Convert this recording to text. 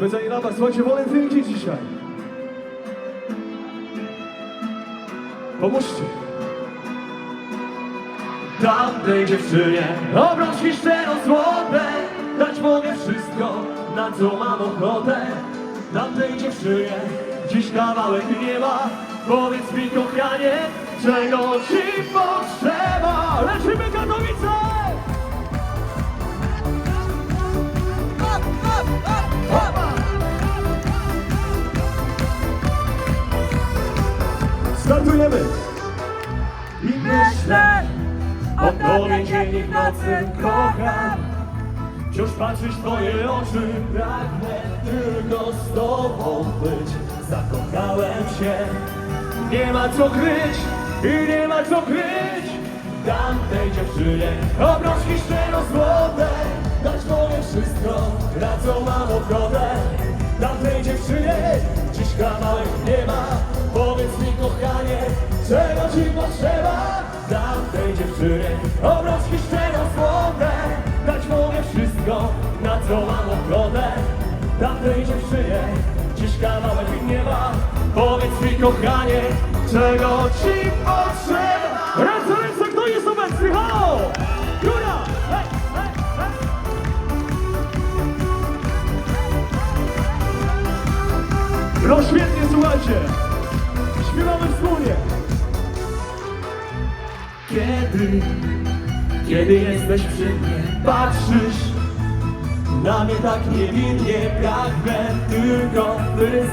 Specjalnie dla was, słuchajcie, walentynki dzisiaj. Pomóżcie. Tamtej dziewczynie obrączki szczerą złote Dać mogę wszystko, na co mam ochotę Tamtej dziewczynie dziś kawałek nieba Powiedz mi kochanie, czego ci potrzeba Lecimy Katowice! Startujemy. I myślę o tobie dzień i w nocy kocham. Wciąż patrzeć w twoje oczy Pragnę tylko z tobą być. Zakochałem się. Nie ma co kryć I nie ma co kryć. Dam tej dziewczynie Obrączki szczero złote. Dać moje wszystko Na co mam ochotę Dam tej dziewczynie Dziś kawałek nie ma Powiedz mi kochanie Czego ci potrzeba? Dam tej dziewczynie Obrączki szczero złote Dać mogę wszystko Na co mam ochotę Dam tej dziewczynie Dziś kawałek nie ma Powiedz mi kochanie Czego ci potrzeba? Ręce, ręce, kto jest obecny? Hej! No świetnie, słuchajcie. Śpiewamy wspólnie. Kiedy, kiedy jesteś przy mnie, patrzysz na mnie tak niewinnie, pragnę tylko wyznać.